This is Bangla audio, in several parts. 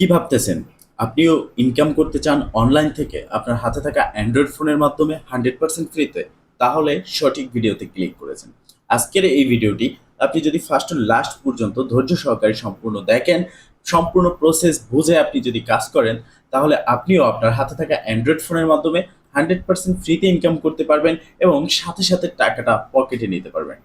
কি ভাবতেছেন? আপনিও ইনকাম করতে চান অনলাইন থেকে, আপনার হাতে থাকা অ্যান্ড্রয়েড ফোনের মাধ্যমে হান্ড্রেড পার্সেন্ট ফ্রিতে তাহলে সঠিক ভিডিওতে ক্লিক করেছেন। আজকের এই ভিডিওটি আপনি যদি ফার্স্ট লাস্ট পর্যন্ত ধৈর্য সহকারে সম্পূর্ণ দেখেন, সম্পূর্ণ প্রসেস বুঝে আপনি যদি কাজ করেন, তাহলে আপনিও আপনার হাতে থাকা অ্যান্ড্রয়েড ফোনের মাধ্যমে হান্ড্রেড পার্সেন্ট ফ্রিতে ইনকাম করতে পারবেন এবং সাথে সাথে টাকাটা পকেটে নিতে পারবেন।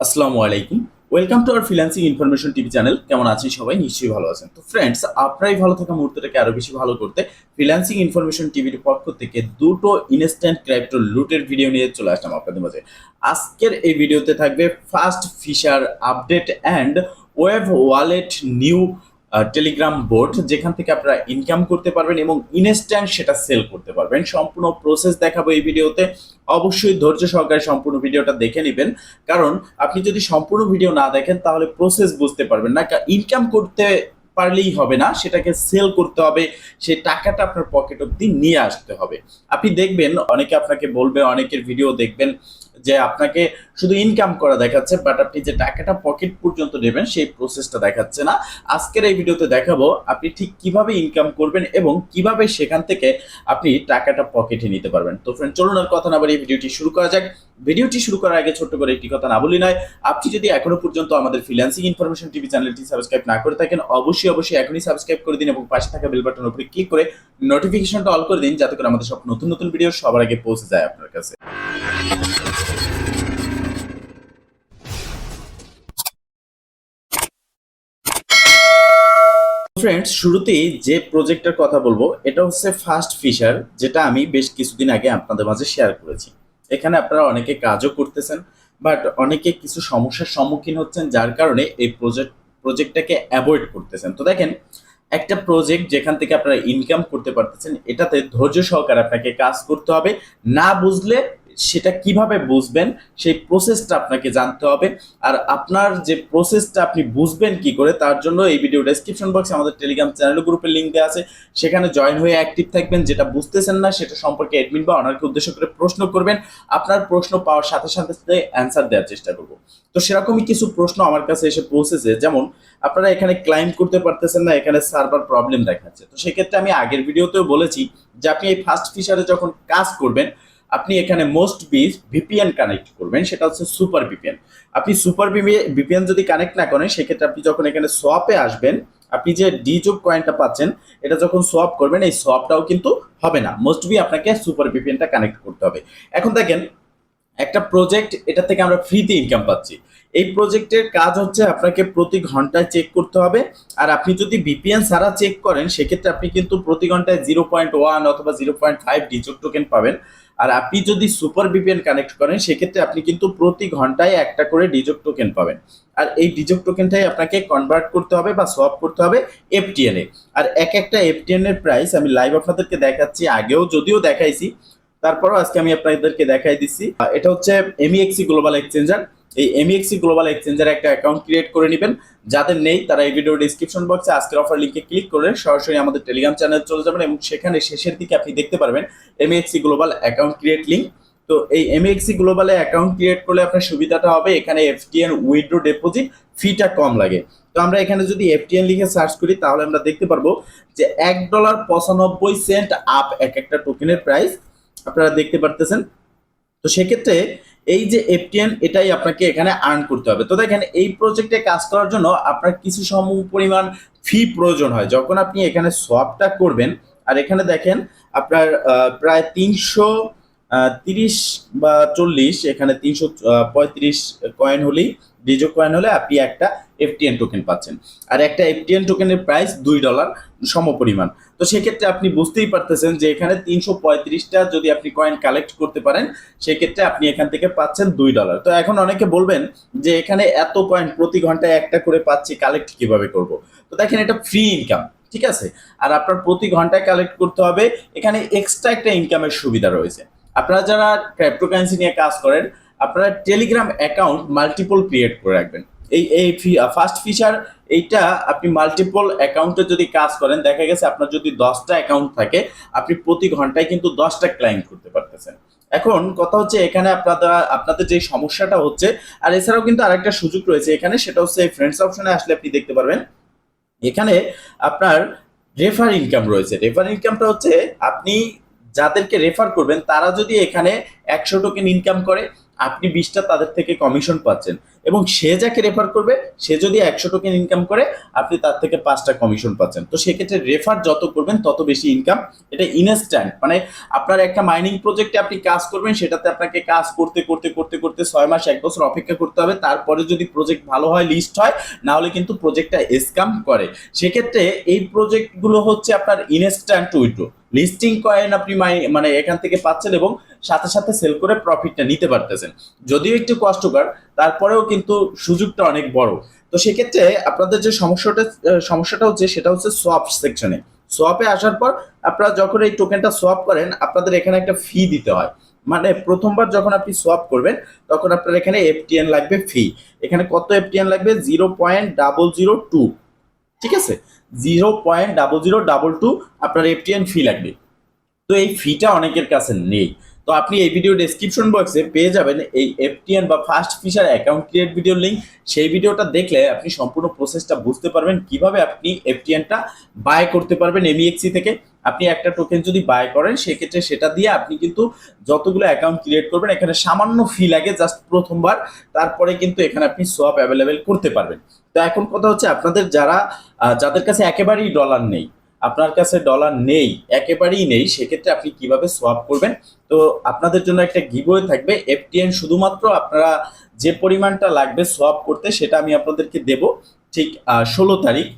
আসসালামু আলাইকুম। Welcome to our freelancing information TV channel কেমন আছেন সবাই? নিশ্চয়ই ভালো আছেন। তো ফ্রেন্ডস আপনারাই ভালো থাকা মুহূর্তটাকে আরও বেশি ভালো করতে ফ্রিল্যান্সিং ইনফরমেশন টিভির পক্ষ থেকে দুটো ইনস্ট্যান্ট ক্রাইপ্টো লুটের ভিডিও নিয়ে চলে আসলাম আপনাদের মাঝে। আজকের এই ভিডিওতে থাকবে first fisher update and web wallet new Telegram board যেখান থেকে আপনারা ইনকাম করতে পারবেন এবং ইনস্ট্যান্ট সেটা সেল করতে পারবেন। সম্পূর্ণ প্রসেস দেখাবো এই ভিডিওতে। অবশ্যই ধৈর্য সহকারে সম্পূর্ণ ভিডিওটা দেখে নেবেন। কারণ আপনি যদি সম্পূর্ণ ভিডিও না দেখেন, তাহলে প্রসেস বুঝতে পারবেন না। ইনকাম করতে পারলেই হবে না, সেটাকে সেল করতে হবে। সেই টাকাটা আপনার পকেট অব্দি নিয়ে আসতে হবে। আপনি দেখবেন, অনেকে আপনাকে বলবে, অনেকের ভিডিও দেখবেন। যে আপনাকে শুধু ইনকাম করা দেখাচ্ছে বাট আপনি যে টাকাটা পকেট পর্যন্ত নেবেন, সেই প্রসেসটা দেখাচ্ছে না। আজকের এই ভিডিওতে দেখাবো আপনি ঠিক কীভাবে ইনকাম করবেন এবং কীভাবে সেখান থেকে আপনি টাকাটা পকেটে নিতে পারবেন। তো ফ্রেন্ড চলুন আর কথা না বাড়িয়ে ভিডিওটি শুরু করা যাক। ভিডিওটি শুরু করার আগে ছোট্ট করে একটি কথা না বলি নয়, আপনি যদি এখনও পর্যন্ত আমাদের ফ্রিল্যান্সিং ইনফরমেশন টিভি চ্যানেলটি সাবস্ক্রাইব না করে থাকেন, অবশ্যই অবশ্যই এখনই সাবস্ক্রাইব করে দিন এবং পাশে থাকা বেল বাটনের উপরে ক্লিক করে নোটিফিকেশনটা অল করে দিন, যাতে করে আমাদের সব নতুন নতুন ভিডিও সবার আগে পৌঁছে যায় আপনার কাছে। ফ্রেন্ডস শুরুতেই যে প্রজেক্টের কথা বলব, এটা হচ্ছে ফার্স্ট ফিশার যেটা আমি বেশ কিছুদিন আগে আপনাদের মাঝে শেয়ার করেছি। এখানে আপনারা অনেকে কাজও করতেছেন বাট অনেকে কিছু সমস্যার সম্মুখীন হচ্ছেন, যার কারণে এই প্রজেক্ট প্রজেক্টটাকে অ্যাভয়েড করতেছেন। তো দেখেন, একটা প্রজেক্ট যেখান থেকে আপনারা ইনকাম করতে পারতেছেন, এটাতে ধৈর্য সহকারে আপনাকে কাজ করতে হবে। না বুঝলে সেটা কীভাবে বুঝবেন, সেই প্রসেসটা আপনাকে জানতে হবে। আর আপনার যে প্রসেসটা আপনি বুঝবেন কি করে, তার জন্য এই ভিডিও ডেসক্রিপশন বক্সে আমাদের টেলিগ্রাম চ্যানেল গ্রুপের লিঙ্ক দেওয়া আছে। সেখানে জয়েন হয়ে অ্যাক্টিভ থাকবেন, যেটা বুঝতেছেন না, সেটা সম্পর্কে অ্যাডমিন বা অনারকে উদ্দেশ্য করে প্রশ্ন করবেন। আপনার প্রশ্ন পাওয়ার সাথে সাথে সাথে অ্যান্সার দেওয়ার চেষ্টা করব। তো সেরকমই কিছু প্রশ্ন আমার কাছে এসে পৌঁছেছে, যেমন আপনারা এখানে ক্লাইম করতে পারতেছেন না, এখানে সার্ভার প্রবলেম দেখাচ্ছে। তো সেক্ষেত্রে আমি আগের ভিডিওতেও বলেছি যে, আপনি এই ফার্স্ট ফিচারে যখন কাজ করবেন আপনি এখানে মোস্ট বি ভিপিএন কানেক্ট করবেন, সেটা হচ্ছে সুপার ভিপিএন আপনি সুপার ভিপিএন যদি কানেক্ট না করেন, সেক্ষেত্রে আপনি যখন এখানে সোয়াপে আসবেন, আপনি যে ডিজোক কয়েনটা পাচ্ছেন, এটা যখন সোয়াপ করবেন, এই সোয়াপটাও কিন্তু হবে না। মোস্ট বি আপনাকে সুপার ভিপিএনটা কানেক্ট করতে হবে। এখন দেখেন, একটা প্রজেক্ট এটা থেকে আমরা ফ্রিতে ইনকাম পাচ্ছি। এই প্রজেক্টের কাজ হচ্ছে আপনাকে প্রতি ঘন্টায় চেক করতে হবে। আর আপনি যদি ভিপিএন ছাড়া চেক করেন, সেক্ষেত্রে আপনি কিন্তু প্রতি ঘন্টায় জিরো পয়েন্ট ওয়ান অথবা জিরো পয়েন্ট ফাইভ ডিজোক টোকেন পাবেন। আর আপনি যদি সুপার ভিপিএন কানেক্ট করেন, সেক্ষেত্রে আপনি কিন্তু প্রতি ঘন্টায় একটা করে ডিজক টোকেন পাবেন। আর এই ডিজক টোকেনটাই আপনাকে কনভার্ট করতে হবে বা সোয়াপ করতে হবে এফটিএন এ। আর এক একটা এফটিএন এর প্রাইস আমি লাইভ আপনাদেরকে দেখাচ্ছি আগেও যদিও দেখাইছি, তারপরও আজকে আমি আপনাদেরকে দেখাই দিচ্ছি। এটা হচ্ছে এমইএক্সি গ্লোবাল এক্সচেঞ্জার এই এমইএক্সি গ্লোবাল এক্সচেঞ্জের একটা অ্যাকাউন্ট ক্রিয়েট করে নেবেন। যাদের নেই, তারা এই ভিডিও ডিসক্রিপশন বক্সে আজকের অফার লিঙ্কে ক্লিক করে সরাসরি আমাদের টেলিগ্রাম চ্যানেল চলে যাবেন এবং সেখানে শেষের দিকে আপনি দেখতে পারবেন MEXC global account create link তো এই এমএক্সি গ্লোবালে অ্যাকাউন্ট ক্রিয়েট করলে আপনার সুবিধাটা হবে। এখানে এফটিএন উইথড্রো ডিপোজিট ফিটা কম লাগে। তো আমরা এখানে যদি এফটিএন লিখে সার্চ করি, তাহলে আমরা দেখতে পারব যে এক ডলার পঁচানব্বই সেন্ট আপ এক একটা টোকেনের প্রাইস আপনারা দেখতে পারতেছেন। তো সেক্ষেত্রে এই যে এফটিএন এটাই আপনাকে এখানে আর্ন করতে হবে। তো দেখেন, এই প্রজেক্টে কাজ করার জন্য আপনার কিছু সম পরিমাণ ফি প্রয়োজন হয়। যখন আপনি এখানে সোয়াপটা করবেন, আর এখানে দেখেন, আপনার প্রায় তিনশো তিরিশ বা চল্লিশ, এখানে তিনশো পঁয়ত্রিশ কয়েন হলেই ডিজো কয়েন হলে আপনি একটা এফটিএন টোকেন পাচ্ছেন। আর একটা এফটিএন টোকেনের প্রাইস দুই ডলার সমপরিমাণ। তো সেক্ষেত্রে আপনি বুঝতেই পারতেছেন যে এখানে তিনশো পঁয়ত্রিশটা যদি আপনি কয়েন কালেক্ট করতে পারেন, সেক্ষেত্রে আপনি এখান থেকে পাচ্ছেন দুই ডলার তো এখন অনেকে বলবেন যে এখানে এত কয়েন প্রতি ঘন্টায় একটা করে পাচ্ছি কালেক্ট কীভাবে করব? তো দেখেন এটা ফ্রি ইনকাম ঠিক আছে? আর আপনার প্রতি ঘন্টায় কালেক্ট করতে হবে, এখানে এক্সট্রা একটা ইনকামের সুবিধা রয়েছে। আপনারা যারা ক্রিপ্টোকারেন্সি নিয়ে কাজ করেন আপনারা টেলিগ্রাম অ্যাকাউন্ট মাল্টিপল ক্রিয়েট করে রাখবেন। এই এই ফার্স্ট ফিচার এইটা আপনি মাল্টিপল অ্যাকাউন্টে যদি কাজ করেন, দেখা গেছে আপনার যদি দশটা অ্যাকাউন্ট থাকে, আপনি প্রতি ঘন্টায় কিন্তু দশটা ক্লায়েন্ট করতে পারতেছেন। এখন কথা হচ্ছে এখানে আপনাদের আপনাদের যে সমস্যাটা হচ্ছে, আর এছাড়াও কিন্তু আরেকটা সুযোগ রয়েছে এখানে, সেটা হচ্ছে ফ্রেন্ডস অপশনে আসলে আপনি দেখতে পারবেন। এখানে আপনার রেফার ইনকাম রয়েছে। রেফার ইনকামটা হচ্ছে আপনি যাদেরকে রেফার করবেন, তারা যদি এখানে একশো টোকেন ইনকাম করে আপনি বিশটা তাদের থেকে কমিশন পাচ্ছেন। এবং সে যাকে রেফার করবে, সে যদি একশো টোকেন ইনকাম করে, আপনি তার থেকে পাঁচটা কমিশন পাচ্ছেন। তো সেক্ষেত্রে রেফার যত করবেন, তত বেশি ইনকাম এটা ইনস্ট্যান্ট মানে আপনার একটা মাইনিং প্রজেক্টে আপনি কাজ করবেন, সেটাতে আপনাকে কাজ করতে করতে করতে করতে ছয় মাস, এক বছর অপেক্ষা করতে হবে। তারপরে যদি প্রজেক্ট ভালো হয় লিস্ট হয় না হলে কিন্তু প্রজেক্টটা স্ক্যাম করে। সেক্ষেত্রে এই প্রজেক্টগুলো হচ্ছে আপনার ইনস্ট্যান্ট উইড্রো লিস্টিং কয়েন আপনি মানে এখান থেকে পাচ্ছেন এবং সাথে সাথে সেল করে প্রফিটটা নিতে পারতেছেন। যদিও একটু কষ্টকর তারপরেও কিন্তু সুযোগটা অনেক বড়। তো সেক্ষেত্রে আপনাদের যে সমস্যাটা সমস্যাটা হচ্ছে সেটা হচ্ছে সোয়াপ সেকশনে সোয়াপে আসার পর আপনারা যখন এই টোকেনটা সোয়াপ করেন, আপনাদের এখানে একটা ফি দিতে হয়। মানে প্রথমবার যখন আপনি সোয়াপ করবেন, তখন আপনার এখানে এফটিএন লাগবে ফি এখানে কত এফটিএন লাগবে? Zero point double zero two ঠিক আছে? Zero point double zero double two আপনার এফটিএন ফি লাগবে। তো এই ফিটা অনেকের কাছে নেই। তো আপনি এই ভিডিও ডেসক্রিপশন বক্সে পেয়ে যাবেন এই এফটিএন বা first fisher account create video link সেই ভিডিওটা দেখলে আপনি সম্পূর্ণ প্রসেসটা বুঝতে পারবেন কীভাবে আপনি এফটিএনটা বাই করতে পারবেন এমইএক্সি থেকে। আপনি একটা টোকেন যদি বাই করেন, সেক্ষেত্রে সেটা দিয়ে আপনি কিন্তু যতগুলো অ্যাকাউন্ট ক্রিয়েট করবেন, এখানে সামান্য ফি লাগে জাস্ট প্রথমবার। তারপরে কিন্তু এখানে আপনি সোয়াপ অ্যাভেলেবেল করতে পারবেন। তো এখন কথা হচ্ছে আপনাদের যারা যাদের কাছে একেবারেই ডলার নেই আপনার কাছে ডলার নেই, একেবারেই নেই, সেক্ষেত্রে আপনি কীভাবে সোয়াপ করবেন? তো আপনাদের জন্য একটা গিভওয়ে থাকবে এফটিএন শুধুমাত্র আপনারা যে পরিমাণটা লাগবে সোয়াপ করতে, সেটা আমি আপনাদেরকে দেব ঠিক ষোলো তারিখ।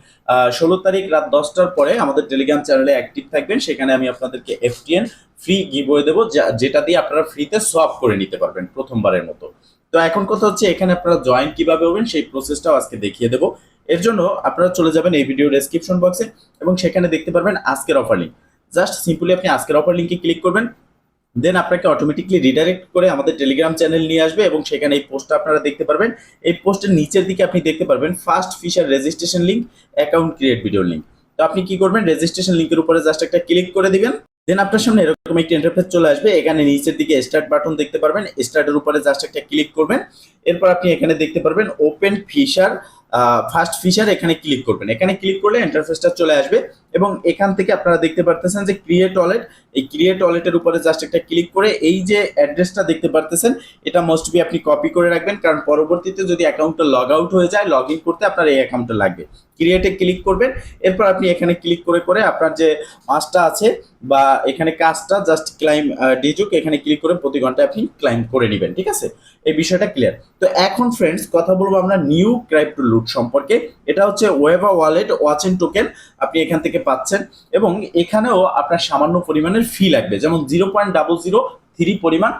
ষোলো তারিখ রাত দশটার পরে আমাদের টেলিগ্রাম চ্যানেলে অ্যাক্টিভ থাকবেন, সেখানে আমি আপনাদেরকে এফটিএন ফ্রি গিভওয়ে দেবো যেটা দিয়ে আপনারা ফ্রিতে সোয়াপ করে নিতে পারবেন প্রথমবারের মতো। তো এখন কথা হচ্ছে, এখানে আপনারা জয়েন কীভাবে হবেন, সেই প্রসেসটাও আজকে দেখিয়ে দেবো। এর জন্য আপনারা চলে যাবেন এই ভিডিও ডেসক্রিপশন বক্সে এবং সেখানে দেখতে পারবেন আজকের অফার লিঙ্ক জাস্ট সিম্পলি আপনি আজকের অফার লিঙ্কে ক্লিক করবেন দেন আপনাকে অটোমেটিকলি রিডাইরেক্ট করে আমাদের টেলিগ্রাম চ্যানেল নিয়ে আসবে এবং সেখানে এই পোস্টটা আপনারা দেখতে পারবেন। এই পোস্টের নিচের দিকে আপনি দেখতে পারবেন first fisher registration link account create video link তো আপনি কি করবেন? রেজিস্ট্রেশন লিঙ্কের উপরে জাস্ট একটা ক্লিক করে দিবেন। দেন আপনার সামনে এরকম একটি ইন্টারফেস চলে আসবে। এখানে নিচের দিকে স্টার্ট বাটন দেখতে পারবেন। স্টার্টের উপরে জাস্ট একটা ক্লিক করবেন। এরপর আপনি এখানে দেখতে পারবেন ওপেন ফিশার ফার্স্ট ফিচার এখানে ক্লিক করবেন। এখানে ক্লিক করলে ইন্টারফেসটা চলে আসবে এবং এখান থেকে আপনারা দেখতে পারতেছেন যে ক্রিয়েট ওয়ালেট এই ক্রিয়েট ওয়ালেটের উপরে জাস্ট একটা ক্লিক করে এই যে অ্যাড্রেসটা দেখতে পারতেছেন, এটা মোস্ট বি আপনি কপি করে রাখবেন, কারণ পরবর্তীতে যদি অ্যাকাউন্টটা লগ আউট হয়ে যায় লগ ইন করতে আপনার এই অ্যাকাউন্টটা লাগবে। ক্রিয়েটে ক্লিক করবেন, এরপর আপনি এখানে ক্লিক করে করে আপনার যে মাসটা আছে বা এখানে কাজটা জাস্ট ক্লাইম ডিজুক এখানে ক্লিক করে প্রতি ঘন্টায় আপনি ক্লাইম করে নেবেন, ঠিক আছে? এই বিষয়টা ক্লিয়ার তো এখন ফ্রেন্ডস কথা বলব আমরা নিউ ক্রাইপ্টো লুট সম্পর্কে। এটা হচ্ছে ওয়েবা ওয়ালেট ওয়াচেন টোকেন আপনি এখান থেকে পাচ্ছেন এবং এখানেও আপনার সামান্য পরিমাণের ফি লাগবে। যেমন zero point double zero three পরিমাণ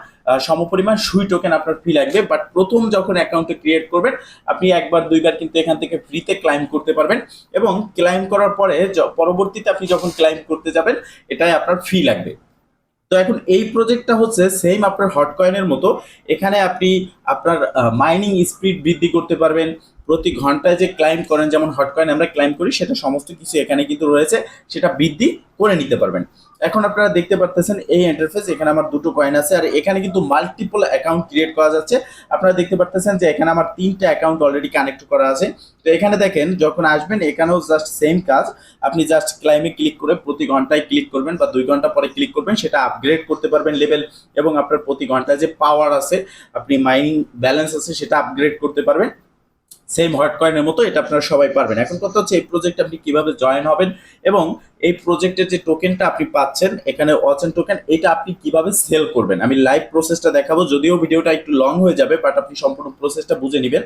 সমপরিমাণ সুই টোকেন আপনার ফি লাগবে। বাট প্রথম যখন অ্যাকাউন্টে ক্রিয়েট করবেন, আপনি একবার, দুইবার কিন্তু এখান থেকে ফ্রিতে ক্লাইম করতে পারবেন। এবং ক্লাইম করার পরে পরবর্তীতে আপনি যখন ক্লাইম করতে যাবেন, এটাই আপনার ফি লাগবে। তো এখন এই প্রজেক্টটা হচ্ছে সেম আপনার হট কয়েনের মতো। এখানে আপনি আপনার মাইনিং স্পিড বৃদ্ধি করতে পারবেন। প্রতি ঘন্টায় যে ক্লাইম করেন, যেমন হট কয়েন আমরা ক্লাইম করি, সেটা সমস্ত কিছু এখানে কিন্তু রয়েছে, সেটা বৃদ্ধি করে নিতে পারবেন। এখন আপনারা দেখতে পারতেছেন এই ইন্টারফেস এখানে আমার দুটো কয়েন আছে, আর এখানে কিন্তু মাল্টিপল অ্যাকাউন্ট ক্রিয়েট করা যাচ্ছে। আপনারা দেখতে পারতেছেন যে এখানে আমার তিনটা অ্যাকাউন্ট অলরেডি কানেক্ট করা আছে। তো এখানে দেখেন, যখন আসবেন, এখানেও জাস্ট সেম কাজ। আপনি জাস্ট ক্লাইমে ক্লিক করে প্রতি ঘন্টায় ক্লিক করবেন বা দুই ঘণ্টা পরে ক্লিক করবেন, সেটা আপগ্রেড করতে পারবেন লেভেল এবং আপনার প্রতি ঘন্টায় যে পাওয়ার আছে, আপনি মাইনিং ব্যালেন্স আছে, সেটা আপগ্রেড করতে পারবেন। সেম হট কয়েনের মতো এটা আপনারা সবাই পারবেন। এখন কথা হচ্ছে এই প্রজেক্টে আপনি কীভাবে জয়েন হবেন এবং এই প্রজেক্টের যে টোকেনটা আপনি পাচ্ছেন, এখানে ওয়াচেন টোকেন এটা আপনি কীভাবে সেল করবেন? আমি লাইভ প্রসেসটা দেখাবো, যদিও ভিডিওটা একটু লং হয়ে যাবে বাট আপনি সম্পূর্ণ প্রসেসটা বুঝে নেবেন।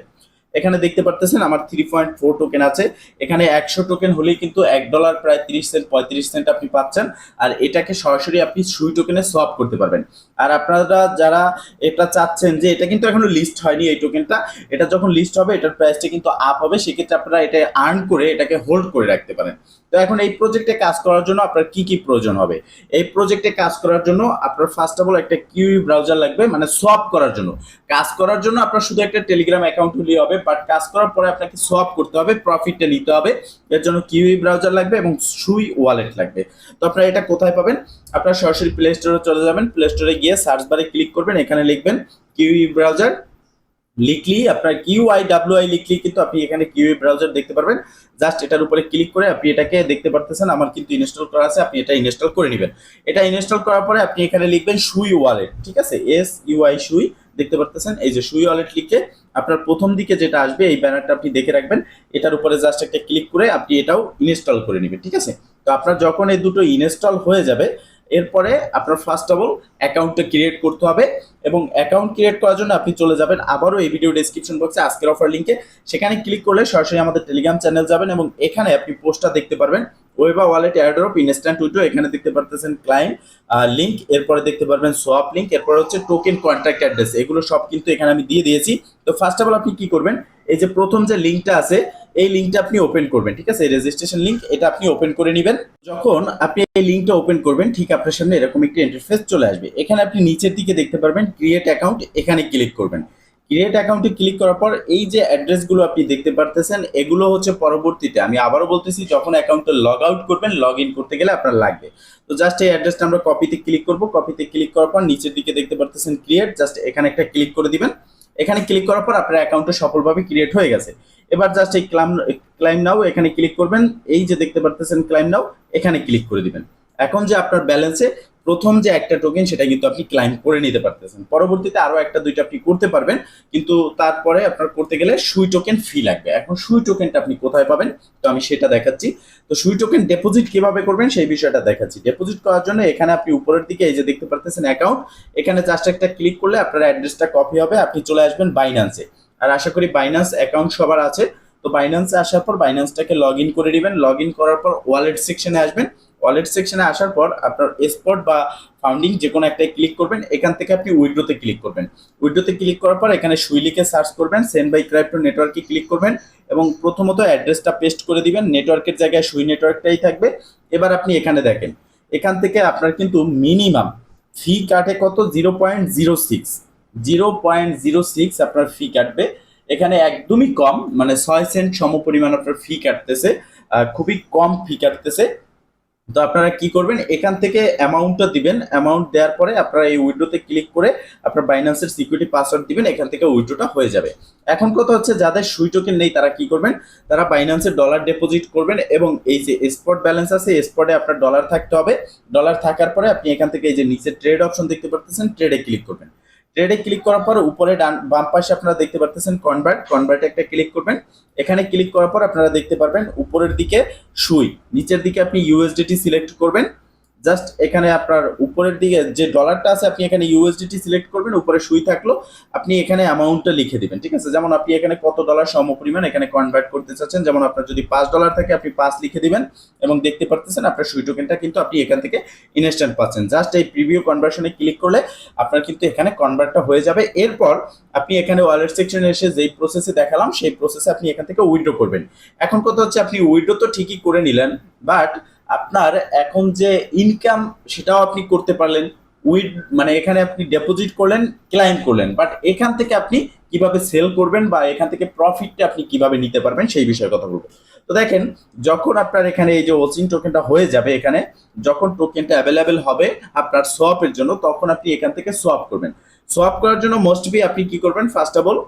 এখানে দেখতে পারতেছেন আমার থ্রি পয়েন্ট ফোর টোকেন আছে। এখানে একশো টোকেন হলেই কিন্তু এক ডলার প্রায় তিরিশ সেন্ট পঁয়ত্রিশ সেন্ট আপনি পাচ্ছেন। আর এটাকে সরাসরি আপনি সুই টোকেনে সোয়াপ করতে পারবেন। আর আপনারা যারা এটা চাচ্ছেন যে এটা কিন্তু এখনও লিস্ট হয়নি এই টোকেনটা এটা যখন লিস্ট হবে, এটার প্রাইসটা কিন্তু আপ হবে, সেক্ষেত্রে আপনারা এটা আর্ন করে এটাকে হোল্ড করে রাখতে পারেন। তো এখন এই প্রজেক্টে কাজ করার জন্য আপনার কি কি প্রয়োজন হবে? এই প্রজেক্টে কাজ করার জন্য আপনার ফার্স্ট অফ অল একটা কিউই ব্রাউজার লাগবে মানে সোয়াপ করার জন্য। কাজ করার জন্য আপনার শুধু একটা টেলিগ্রাম অ্যাকাউন্ট হলেই হবে বাট কাজ করার পরে আপনাকে সোয়াপ করতে হবে প্রফিটটা নিতে হবে। এর জন্য কিউই ব্রাউজার লাগবে এবং সুই ওয়ালেট লাগবে। তো আপনারা এটা কোথায় পাবেন? আপনারা সরাসরি প্লে স্টোরে চলে যাবেন। প্লে স্টোরে গিয়ে সার্চ বারে ক্লিক করবেন, এখানে লিখবেন কিউই ব্রাউজার লিখলি, আপনার কিউ আই ডাব্লিউ আই লিখলি, কিন্তু আপনি এখানে কিউই ব্রাউজার দেখতে পারবেন। জাস্ট এটার উপরে ক্লিক করে আপনি এটাকে দেখতে পারতেছেন, আমার কিন্তু ইনস্টল করা আছে, আপনি এটা ইনস্টল করে নেবেন। এটা ইনস্টল করার পরে আপনি এখানে লিখবেন সুই ওয়ালেট ঠিক আছে? এস ইউআই সুই, দেখতে পারতেছেন? এই যে সুই ওয়ালেট লিখে আপনার প্রথম দিকে যেটা আসবে, এই ব্যানারটা আপনি দেখে রাখবেন। এটার উপরে জাস্ট একটা ক্লিক করে আপনি এটাও ইনস্টল করে নেবেন, ঠিক আছে? তো আপনার যখন এই দুটো ইনস্টল হয়ে যাবে এরপরে আপনার ফার্স্ট অফ অল অ্যাকাউন্টটা ক্রিয়েট করতে হবে এবং অ্যাকাউন্ট ক্রিয়েট করার জন্য আপনি চলে যাবেন আবারও এই ভিডিও ডিসক্রিপশন বক্সে আজকের অফার লিঙ্কে সেখানে ক্লিক করলে সরাসরি আমাদের টেলিগ্রাম চ্যানেল যাবেন এবং এখানে আপনি পোস্টটা দেখতে পারবেন। ওয়েবা ওয়ালেট এয়ারড্রপ ইনস্ট্যান্ট উইটো এখানে দেখতে পারতেছেন ক্লায়েন্ট লিঙ্ক এরপরে দেখতে পারবেন সোয়াপ লিঙ্ক এরপরে হচ্ছে টোকেন কন্ট্যাক্ট অ্যাড্রেস এগুলো সব কিন্তু এখানে আমি দিয়ে দিয়েছি। তো ফার্স্ট অফ অল আপনি কি করবেন? এই যে প্রথম যে লিঙ্কটা আছে, এই লিঙ্কটা আপনি ওপেন করবেন, ঠিক আছে? রেজিস্ট্রেশন লিঙ্ক এটা আপনি ওপেন করে নেবেন। যখন আপনি এই লিঙ্কটা ওপেন করবেন, ঠিক আপনার সামনে এরকম একটি ইন্টারফেস চলে আসবে। এখানে আপনি নিচের দিকে দেখতে পারবেন ক্রিয়েট অ্যাকাউন্ট এখানে ক্লিক করবেন। ক্রিয়েট অ্যাকাউন্টে ক্লিক করার পর এই যে অ্যাড্রেসগুলো আপনি দেখতে পারতেছেন, এগুলো হচ্ছে পরবর্তীতে। আমি আবারও বলতেছি, যখন অ্যাকাউন্টে লগ আউট করবেন লগ ইন করতে গেলে আপনার লাগবে। তো জাস্ট এই অ্যাড্রেসটা আমরা কপিতে ক্লিক করব। কপিতে ক্লিক করার পর নিচের দিকে দেখতে পারতেছেন ক্রিয়েট জাস্ট এখানে একটা ক্লিক করে দিবেন। এখানে ক্লিক করার পর আপনার অ্যাকাউন্টটা সফলভাবে ক্রিয়েট হয়ে গেছে। এবার জাস্ট এই ক্লাইম ক্লাইম নাও এখানে ক্লিক করবেন। এই যে দেখতে পারতেছেন ক্লাইম নাও এখানে ক্লিক করে দিবেন। এখন যে আপনার ব্যালেন্সে প্রথম যে একটা টোকেন সেটা কিন্তু আপনি ক্লাইম করে নিতে পারতেছেন। পরবর্তীতে আরও একটা, দুইটা আপনি করতে পারবেন, কিন্তু তারপরে আপনার করতে গেলে সুই টোকেন ফি লাগবে। এখন সুই টোকেনটা আপনি কোথায় পাবেন? তো আমি সেটা দেখাচ্ছি। তো সুই টোকেন ডেপোজিট কীভাবে করবেন সেই বিষয়টা দেখাচ্ছি। ডেপোজিট করার জন্য এখানে আপনি উপরের দিকে এই যে দেখতে পারতেছেন অ্যাকাউন্ট এখানে জাস্ট একটা ক্লিক করলে আপনার অ্যাড্রেসটা কপি হবে, আপনি চলে আসবেন বাইন্যান্সে আর আশা করি বাইন্যান্স অ্যাকাউন্ট সবার আছে। তো বাইন্যান্সে আসার পর বাইন্যান্সটাকে লগ ইন করে দিবেন লগ ইন করার পর ওয়ালেট সেকশনে আসবেন। ওয়ালেট সেকশনে আসার পর আপনার স্পট বা ফাউন্ডিং যে কোনো একটাই ক্লিক করবেন। এখান থেকে আপনি উইড্রোতে ক্লিক করবেন। উইড্রোতে ক্লিক করার পর এখানে সুইলিকে সার্চ করবেন। সেন্ড বাই ক্রাইপ্টো নেটওয়ার্কে ক্লিক করবেন এবং প্রথমত অ্যাড্রেসটা পেস্ট করে দিবেন। নেটওয়ার্কের জায়গায় সুই নেটওয়ার্কটাই থাকবে। এবার আপনি এখানে দেখেন, এখান থেকে আপনার কিন্তু মিনিমাম ফি কাটে কত? Zero point zero six zero point zero six আপনার ফি কাটবে। এখানে একদমই কম মানে ছয় সেন্ট সম পরিমাণ আপনার ফি কাটতেছে খুবই কম ফি কাটতেছে। তো আপনারা কি করবেন, এখান থেকে অ্যামাউন্টটা দিবেন অ্যামাউন্ট দেওয়ার পরে আপনারা এই উইড্রোতে ক্লিক করে আপনার বাইন্যান্সের সিকিউরিটি পাসওয়ার্ড দিবেন, এখান থেকে উইড্রোটা হয়ে যাবে। এখন কথা হচ্ছে, যাদের সুই টোকেন নেই, তারা কি করবেন, তারা বাইন্যান্সের ডলার ডিপোজিট করবেন এবং এই যে স্পট ব্যালেন্স আছে স্পটে আপনার ডলার থাকতে হবে। ডলার থাকার পরে আপনি এখান থেকে এই যে নিচে ট্রেড অপশন দেখতে পারতেছেন ট্রেডে ক্লিক করবেন। ট্রেডে ক্লিক করার পর উপরে ডান, বাম পাশে আপনারা দেখতে পারতেছেন কনভার্ট কনভার্টে একটা ক্লিক করবেন। এখানে ক্লিক করার পর আপনারা দেখতে পারবেন উপরের দিকে সুই, নিচের দিকে আপনি ইউএসডিটি সিলেক্ট করবেন। জাস্ট এখানে আপনার উপরের দিকে যে ডলারটা আছে, আপনি এখানে ইউএসডিটি সিলেক্ট করবেন, উপরে সুই থাকল, আপনি এখানে অ্যামাউন্টটা লিখে দিবেন, ঠিক আছে? যেমন আপনি এখানে কত ডলার সমপরিমাণ এখানে কনভার্ট করতে চাচ্ছেন, যেমন আপনার যদি পাঁচ ডলার থাকে, আপনি পাঁচ লিখে দিবেন এবং দেখতে পারতেছেন আপনার সুই টোকেনটা কিন্তু আপনি এখান থেকে ইনস্ট্যান্ট পাচ্ছেন। জাস্ট এই প্রিভিউ কনভার্সনে ক্লিক করলে আপনার কিন্তু এখানে কনভার্টটা হয়ে যাবে। এরপর আপনি এখানে ওয়ালেট সেকশনে এসে যেই প্রসেসে দেখালাম, সেই প্রসেসে আপনি এখান থেকে উইড্রো করবেন। এখন কথা হচ্ছে, আপনি উইড্রো তো ঠিকই করে নিলেন বাট আপনার এখন যে ইনকাম সেটাও আপনি করতে পারলেন উইথ মানে এখানে আপনি ডেপোজিট করলেন ক্লাইম করলেন। বাট এখান থেকে আপনি কীভাবে সেল করবেন বা এখান থেকে প্রফিটটা আপনি কীভাবে নিতে পারবেন সেই বিষয়ে কথা বলব। তো দেখেন, যখন আপনার এখানে এই যে ওচিং টোকেনটা হয়ে যাবে এখানে, যখন টোকেনটা অ্যাভেলেবেল হবে আপনার সোয়াপের জন্য, তখন আপনি এখান থেকে সোয়াপ করবেন। সোয়াপ করার জন্য মোস্ট বি আপনি কি করবেন? ফার্স্ট অফ অল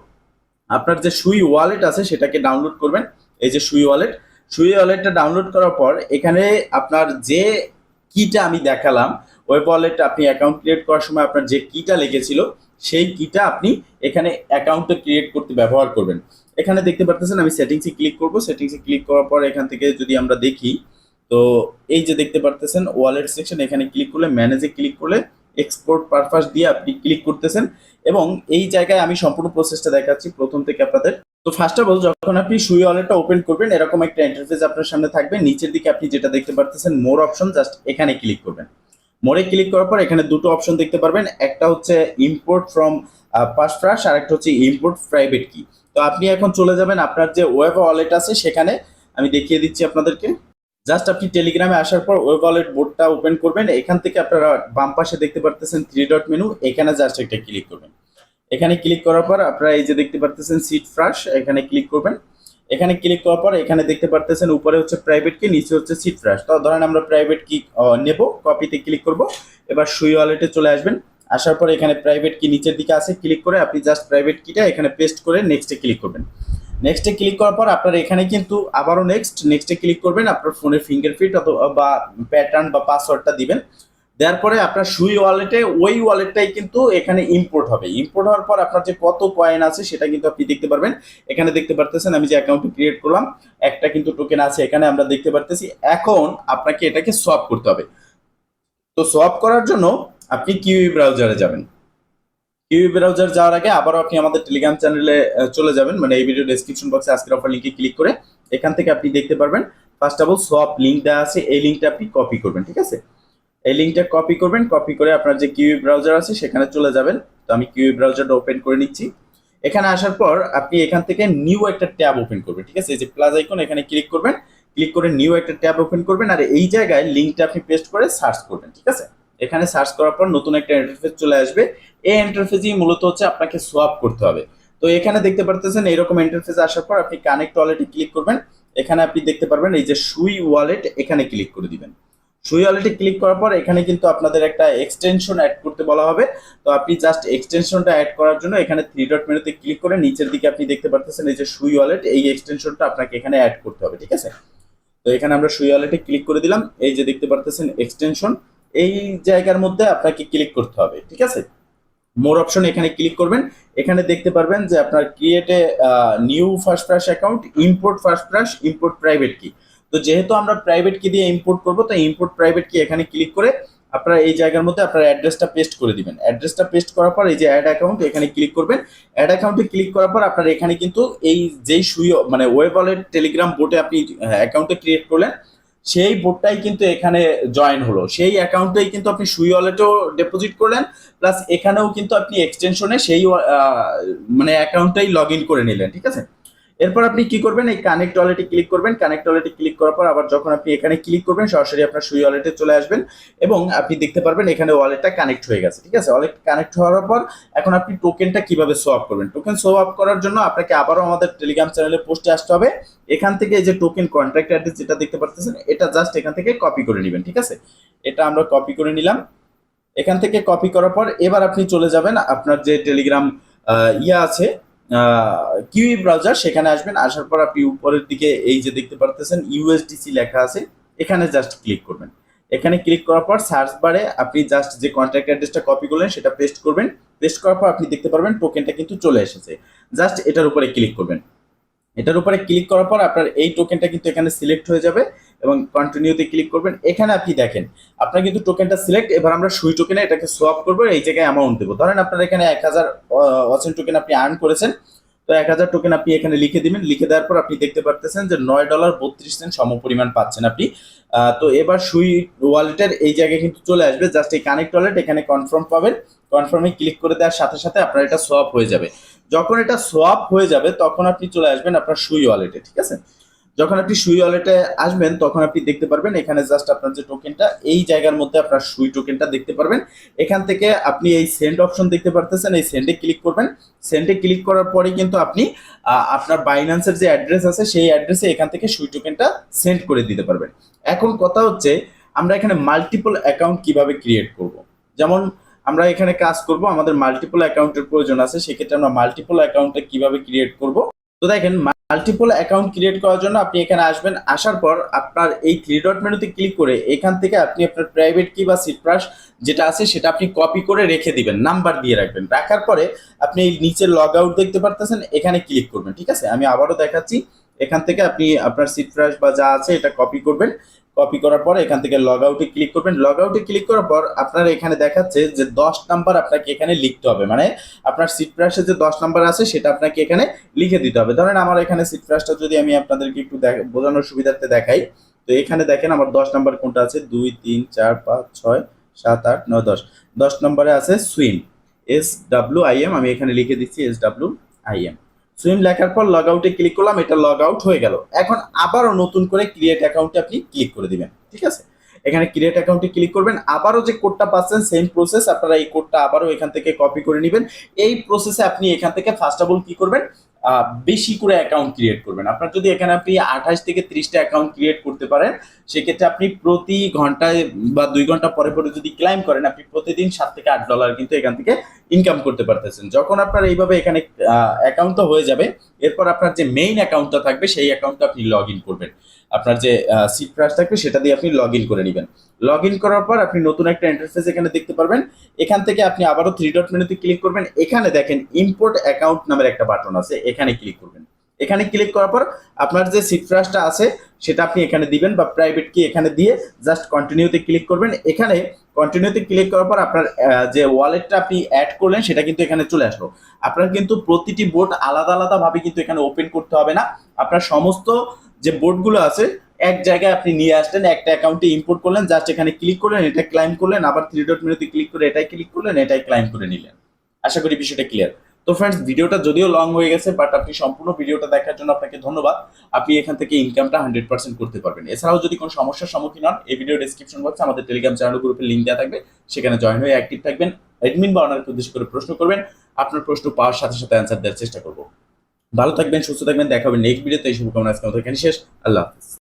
আপনার যে সুই ওয়ালেট আছে সেটাকে ডাউনলোড করবেন। এই যে সুই ওয়ালেট সুই ওয়ালেটটা ডাউনলোড করার পর এখানে আপনার যে কিটা আমি দেখালাম ওয়েব ওয়ালেট আপনি অ্যাকাউন্ট ক্রিয়েট করার সময় আপনার যে কিটা লেগেছিল, সেই কিটা আপনি এখানে অ্যাকাউন্টটা ক্রিয়েট করতে ব্যবহার করবেন। এখানে দেখতে পারতেছেন আমি সেটিংসে ক্লিক করব। সেটিংসে ক্লিক করার পর এখান থেকে যদি আমরা দেখি, তো এই যে দেখতে পারতেছেন ওয়ালেট সেকশন এখানে ক্লিক করলে ম্যানেজে ক্লিক করলে এক্সপোর্ট পারপাস দিয়ে আপনি ক্লিক করতেছেন। এবং এই জায়গায় আমি সম্পূর্ণ প্রসেসটা দেখাচ্ছি। প্রথম থেকে আপনাদের তো ফার্স্ট অফ অল যখন আপনি সুই ওয়ালেটটা ওপেন করবেন, এরকম একটা ইন্টারফেস আপনার সামনে থাকবে। নিচের দিকে আপনি যেটা দেখতে পারতেছেন মোর অপশন জাস্ট এখানে ক্লিক করবেন। মোরে ক্লিক করার পর এখানে দুটো অপশন দেখতে পারবেন। একটা হচ্ছে ইম্পোর্ট ফ্রম পাস ফ্রাশ আর একটা হচ্ছে ইম্পোর্ট প্রাইভেট কি তো আপনি এখন চলে যাবেন, আপনার যে ওয়েব ওয়ালেট আছে, সেখানে আমি দেখিয়ে দিচ্ছি আপনাদেরকে। জাস্ট আপনি টেলিগ্রামে আসার পর ওয়েব ওয়ালেট বোর্ডটা ওপেন করবেন। এখান থেকে আপনারা বাম পাশে দেখতে পারতেছেন থ্রি ডট মেনু এখানে জাস্ট একটা ক্লিক করবেন। এখানে ক্লিক করার পর আপনারা এই যে দেখতে পারতেছেন সিট ফ্রাশ এখানে ক্লিক করবেন। এখানে ক্লিক করার পর এখানে দেখতে পারতেছেন উপরে হচ্ছে প্রাইভেট কি নিচে হচ্ছে সিট ফ্রাশ তো ধরেন আমরা প্রাইভেট কি নেব কপিতে ক্লিক করব। এবার সুই ওয়ালেটে চলে আসবেন। আসার পর এখানে প্রাইভেট কি নিচের দিকে আছে ক্লিক করে আপনি জাস্ট প্রাইভেট কিটা এখানে পেস্ট করে নেক্সটে ক্লিক করবেন। নেক্সটে ক্লিক করার পর আপনার এখানে কিন্তু আবারও নেক্সট নেক্সটে ক্লিক করবেন। আপনার ফোনের ফিঙ্গারপ্রিন্ট অথবা, বা প্যাটার্ন বা পাসওয়ার্ডটা দিবেন। দেওয়ার পরে আপনার সুই ওয়ালেটে, ওই ওয়ালেটটাই কিন্তু এখানে ইম্পোর্ট হবে। ইম্পোর্ট হওয়ার পর আপনার যে কত কয়েন আছে সেটা কিন্তু আপনি দেখতে পারবেন। এখানে দেখতে পারতেছেন আমি যে অ্যাকাউন্ট ক্রিয়েট করলাম, একটা কিন্তু টোকেন আছে, এখানে আমরা দেখতে পারতেছি। এখন আপনাকে এটাকে সোয়াপ করতে হবে। তো সোয়াপ করার জন্য আপনি কিউই ব্রাউজারে যাবেন। কিউই ব্রাউজার যাওয়ার আগে আবারও আপনি আমাদের টেলিগ্রাম চ্যানেলে চলে যাবেন। মানে এই ভিডিও ডেসক্রিপশন বক্সে আজকের অফার লিঙ্কে ক্লিক করে এখান থেকে আপনি দেখতে পারবেন। First of all swap link দেওয়া আছে। এই লিঙ্কটা আপনি কপি করবেন, ঠিক আছে? এই লিঙ্কটা কপি করবেন কপি করে আপনার যে কিউই ব্রাউজার আছে সেখানে চলে যাবেন। তো আমি কিউই ব্রাউজারটা ওপেন করে নিচ্ছি। এখানে আসার পর আপনি এখান থেকে নিউ একটা ট্যাব ওপেন করবেন, ঠিক আছে? এই যে প্লাস আইকন এখানে ক্লিক করবেন। ক্লিক করে নিউ একটা ট্যাব ওপেন করবেন আর এই জায়গায় লিঙ্কটা আপনি পেস্ট করে সার্চ করবেন, ঠিক আছে? এখানে সার্চ করার পর নতুন একটা ইন্টারফেস চলে আসবে। এই ইন্টারফেসই মূলত হচ্ছে আপনাকে সোয়াপ করতে হবে। তো এখানে দেখতে পারতেছেন এরকম ইন্টারফেস আসার পর আপনি কানেক্ট ওয়ালেটে ক্লিক করবেন। এখানে আপনি দেখতে পারবেন এই যে সুই ওয়ালেট এখানে ক্লিক করে দিবেন। ওয়ালেটে ক্লিক করার পর এখানে কিন্তু আপনাদের একটা এক্সটেনশন অ্যাড করতে বলা হবে। তো আপনি জাস্ট এক্সটেনশনটা অ্যাড করার জন্য এখানে থ্রি ডট মেনুতে ক্লিক করে নিচের দিকে আপনি দেখতে পারতেছেন এই যে সুই ওয়ালেট এই এক্সটেনশনটা আপনাকে এখানে অ্যাড করতে হবে, ঠিক আছে? তো এখানে আমরা সুই ওয়ালেটে ক্লিক করে দিলাম, এই যে দেখতে পারতেছেন এক্সটেনশন এই জায়গার মধ্যে আপনাকে ক্লিক করতে হবে, ঠিক আছে? মোর অপশন এখানে ক্লিক করবেন, এখানে দেখতে পারবেন যে আপনার ক্রিয়েটে new first flash account import first flash import private key তো যেহেতু আমরা প্রাইভেট কি দিয়ে ইম্পোর্ট করব, তো ইম্পোর্ট প্রাইভেট কি এখানে ক্লিক করে আপনারা এই জায়গার মধ্যে আপনার অ্যাড্রেসটা পেস্ট করে দিবেন। অ্যাড্রেসটা পেস্ট করার পর এই যে অ্যাড অ্যাকাউন্ট এখানে ক্লিক করবেন। অ্যাড অ্যাকাউন্টে ক্লিক করার পর আপনার এখানে কিন্তু এই যেই সুইও মানে ওয়েব ওয়ালেট টেলিগ্রাম বোটে আপনি অ্যাকাউন্টে ক্রিয়েট করলেন, সেই বোটটাই কিন্তু এখানে জয়েন হলো। সেই অ্যাকাউন্টেই কিন্তু আপনি সুই ওয়ালেটেও ডিপোজিট করলেন প্লাস এখানেও কিন্তু আপনি এক্সটেনশনে সেই মানে অ্যাকাউন্টটাই লগ ইন করে নিলেন, ঠিক আছে? এরপর আপনি কি করবেন? এই কানেক্ট ওয়ালেটে ক্লিক করবেন। কানেক্ট ওয়ালেটে ক্লিক করার পর আবার যখন আপনি এখানে ক্লিক করবেন, সরাসরি আপনার সুই ওয়ালেটে চলে আসবেন এবং আপনি দেখতে পারবেন এখানে ওয়ালেটটা কানেক্ট হয়ে গেছে, ঠিক আছে? ওয়ালেট কানেক্ট হওয়ার পর এখন আপনি টোকেনটা কীভাবে সোয়াপ করবেন? টোকেন সোয়াপ করার জন্য আপনাকে আবারও আমাদের টেলিগ্রাম চ্যানেলে পোস্টে আসতে হবে। এখান থেকে এই যে টোকেন কন্ট্রাক্ট অ্যাড্রেস যেটা দেখতে পারতেছেন, এটা জাস্ট এখান থেকে কপি করে নেবেন, ঠিক আছে? এটা আমরা কপি করে নিলাম। এখান থেকে কপি করার পর এবার আপনি চলে যাবেন। আপনার যে টেলিগ্রাম ইয়া আছে কিউই ব্রাউজার, সেখানে আসবেন, আসার পর আপনি উপরের দিকে এই যে দেখতে পারতেছেন, ইউএসডিসি লেখা আছে, এখানে জাস্ট ক্লিক করবেন। এখানে ক্লিক করার পর সার্চ বারে আপনি জাস্ট যে কন্ট্যাক্ট অ্যাড্রেসটা কপি করলেন, সেটা পেস্ট করবেন। পেস্ট করার পর আপনি দেখতে পারবেন টোকেনটা কিন্তু চলে এসেছে। জাস্ট এটার উপরে ক্লিক করবেন। এটার উপরে ক্লিক করার পর আপনার এই টোকেনটা কিন্তু এখানে সিলেক্ট হয়ে যাবে। এবং কন্টিনিউতে ক্লিক করবেন। এখানে আপনি দেখেন, আপনার কিন্তু টোকেনটা সিলেক্ট এবার আমরা সুই টোকেনে এটাকে সোয়াপ করব, এই জায়গায় অ্যামাউন্ট দেবো। ধরেন আপনার এখানে এক হাজার ওয়াচেন টোকেন আপনি আর্ন করেছেন, তো এক হাজার টোকেন আপনি এখানে লিখে দিবেন, লিখে দেওয়ার পর আপনি দেখতে পারতেছেন যে নয় ডলার বত্রিশ সেন্ট সম পরিমাণ পাচ্ছেন আপনি। তো এবার সুই ওয়ালেটের এই জায়গায় কিন্তু চলে আসবে জাস্ট এই কানেক্ট ওয়ালেট এখানে কনফার্ম পাবেন। কনফার্মে ক্লিক করে দেওয়ার সাথে সাথে আপনার এটা সোয়াপ হয়ে যাবে। যখন এটা সোয়াপ হয়ে যাবে, তখন আপনি চলে আসবেন আপনার সুই ওয়ালেটে ঠিক আছে? যখন আপনি সুই ওয়ালেটে আসবেন, তখন আপনি দেখতে পারবেন, এখানে জাস্ট আপনার যে টোকেনটা এই জায়গার মধ্যে আপনার সুই টোকেনটা দেখতে পারবেন। এখান থেকে আপনি এই সেন্ড অপশন দেখতে পারতেছেন, এই সেন্ডে ক্লিক করবেন। সেন্ডে ক্লিক করার পরে কিন্তু আপনি আপনার বাইন্যান্সের যে অ্যাড্রেস আছে, সেই অ্যাড্রেসে এখান থেকে সুই টোকেনটা সেন্ড করে দিতে পারবেন। এখন কথা হচ্ছে, আমরা এখানে মাল্টিপল অ্যাকাউন্ট কীভাবে ক্রিয়েট করব? যেমন, আমরা এখানে কাজ করব, আমাদের মাল্টিপল অ্যাকাউন্টের প্রয়োজন আছে, সেক্ষেত্রে আমরা মাল্টিপল অ্যাকাউন্টটা কীভাবে ক্রিয়েট করব? তো দেখেন মাল্টিপল অ্যাকাউন্ট ক্রিয়েট করার জন্য আপনি এখানে আসবেন, আসার পর আপনার এই থ্রি ডট মেনুতে ক্লিক করে এখান থেকে আপনি আপনার প্রাইভেট কি বা সিটপ্রাস যেটা আছে সেটা আপনি কপি করে রেখে দিবেন নাম্বার দিয়ে রাখবেন। রাখার পরে আপনি এই নিচে লগ আউট দেখতে পারতেছেন, এখানে ক্লিক করবেন, ঠিক আছে? আমি আবারও দেখাচ্ছি, এখান থেকে আপনি আপনার সিটপ্রাস বা যা আছে এটা কপি করবেন। কপি করার পর এখান থেকে লগ আউটে ক্লিক করবেন। লগ আউটে ক্লিক করার পর আপনার এখানে দেখাচ্ছে যে দশ নাম্বার আপনাকে এখানে লিখতে হবে। মানে আপনার সিট প্রাইসে যে দশ নাম্বার আছে, সেটা আপনাকে এখানে লিখে দিতে হবে। ধরেন আমার এখানে সিট প্রাইসটা যদি আমি আপনাদেরকে একটু বোঝানোর সুবিধার্থে দেখাই, তো এখানে দেখেন আমার দশ নাম্বার কোনটা আছে? দুই, তিন, চার, পাঁচ, ছয়, সাত, আট, নয়, দশ। দশ নম্বরে আছে swim S W I M আমি এখানে লিখে দিচ্ছি S W I M swim লেখার পর লগ আউটে ক্লিক করলাম, এটা লগ আউট হয়ে গেল। এখন আবারও নতুন করে ক্রিয়েট অ্যাকাউন্টে আপনি ক্লিক করে দিবেন, ঠিক আছে? এখানে ক্রিয়েট অ্যাকাউন্টে ক্লিক করবেন, আবারও যে কোডটা পাচ্ছেন সেম প্রসেস আপনারা এই কোডটা আবারও এখান থেকে কপি করে নেবেন। এই প্রসেসে আপনি এখান থেকে ফার্স্ট অফ অল কি করবেন? বেশি করে অ্যাকাউন্ট ক্রিয়েট করবেন। আপনার যদি এখানে আপনি আঠাশ থেকে ত্রিশটা অ্যাকাউন্ট ক্রিয়েট করতে পারেন, সেক্ষেত্রে আপনি প্রতি ঘন্টায় বা দুই ঘণ্টা পরে পরে যদি ক্লাইম করেন, আপনি প্রতিদিন সাত থেকে আট ডলার কিন্তু এখান থেকে ইনকাম করতে পারতেছেন। যখন আপনার এইভাবে এখানে অ্যাকাউন্ট হয়ে যাবে, এরপর আপনার যে মেইন অ্যাকাউন্টটা থাকবে, সেই অ্যাকাউন্টটা আপনি লগ ইন করবেন। আপনার যে সিট প্রাইস থাকবে, সেটা দিয়ে আপনি লগ ইন করে নেবেন। লগ ইন করার পর আপনি নতুন একটা ইন্টারফেস এখানে দেখতে পারবেন। এখান থেকে আপনি আবারও থ্রি ডট মেনুতে ক্লিক করবেন। এখানে দেখেন ইম্পোর্ট অ্যাকাউন্ট নামের একটা বাটন আছে, এখানে ক্লিক করবেন। এখানে ক্লিক করার পর আপনার যে সিট প্রাইসটা আছে, সেটা আপনি এখানে দিবেন বা প্রাইভেট কি এখানে দিয়ে জাস্ট কন্টিনিউতে ক্লিক করবেন। এখানে কন্টিনিউতে ক্লিক করার পর আপনার যে ওয়ালেটটা আপনি অ্যাড করলেন, সেটা কিন্তু এখানে চলে আসলো। আপনার কিন্তু প্রতিটি বোর্ড আলাদা আলাদাভাবে কিন্তু এখানে ওপেন করতে হবে না। আপনার সমস্ত যে বোর্ডগুলো আছে, এক জায়গায় আপনি নিয়ে আসলেন, একটা অ্যাকাউন্টে ইম্পোর্ট করলেন জাস্ট এখানে ক্লিক করলেন, এটা ক্লাইম করলেন, আবার থ্রি ডট মেনুতে ক্লিক করে এটাই ক্লিক করলেন, এটাই ক্লাইম করে নিলেন। আশা করি বিষয়টা ক্লিয়ার তো ফ্রেন্ডস ভিডিওটা যদিও লং হয়ে গেছে বাট আপনি সম্পূর্ণ ভিডিওটা দেখার জন্য আপনাকে ধন্যবাদ। আপনি এখান থেকে ইনকামটা হান্ড্রেড পার্সেন্ট করতে পারবেন। এছাড়াও যদি কোনো সমস্যার সম্মুখীন হন, এই ভিডিও ডিসক্রিপশন বক্সে আমাদের টেলিগ্রাম চ্যানেল গ্রুপের লিঙ্ক দেওয়া থাকবে। সেখানে জয়েন হয়ে অ্যাক্টিভ থাকবেন। অ্যাডমিন বা অনারকে উদ্দেশ্য করে প্রশ্ন করবেন। আপনার প্রশ্ন পাওয়ার সাথে সাথে অ্যান্সার দেওয়ার চেষ্টা করব। ভালো থাকবেন, সুস্থ থাকবেন দেখাবেন নেক্সট ভিডিওতে এই শুভকামনা আজকে আমাদের এখানে শেষ। আল্লাহ হাফিজ।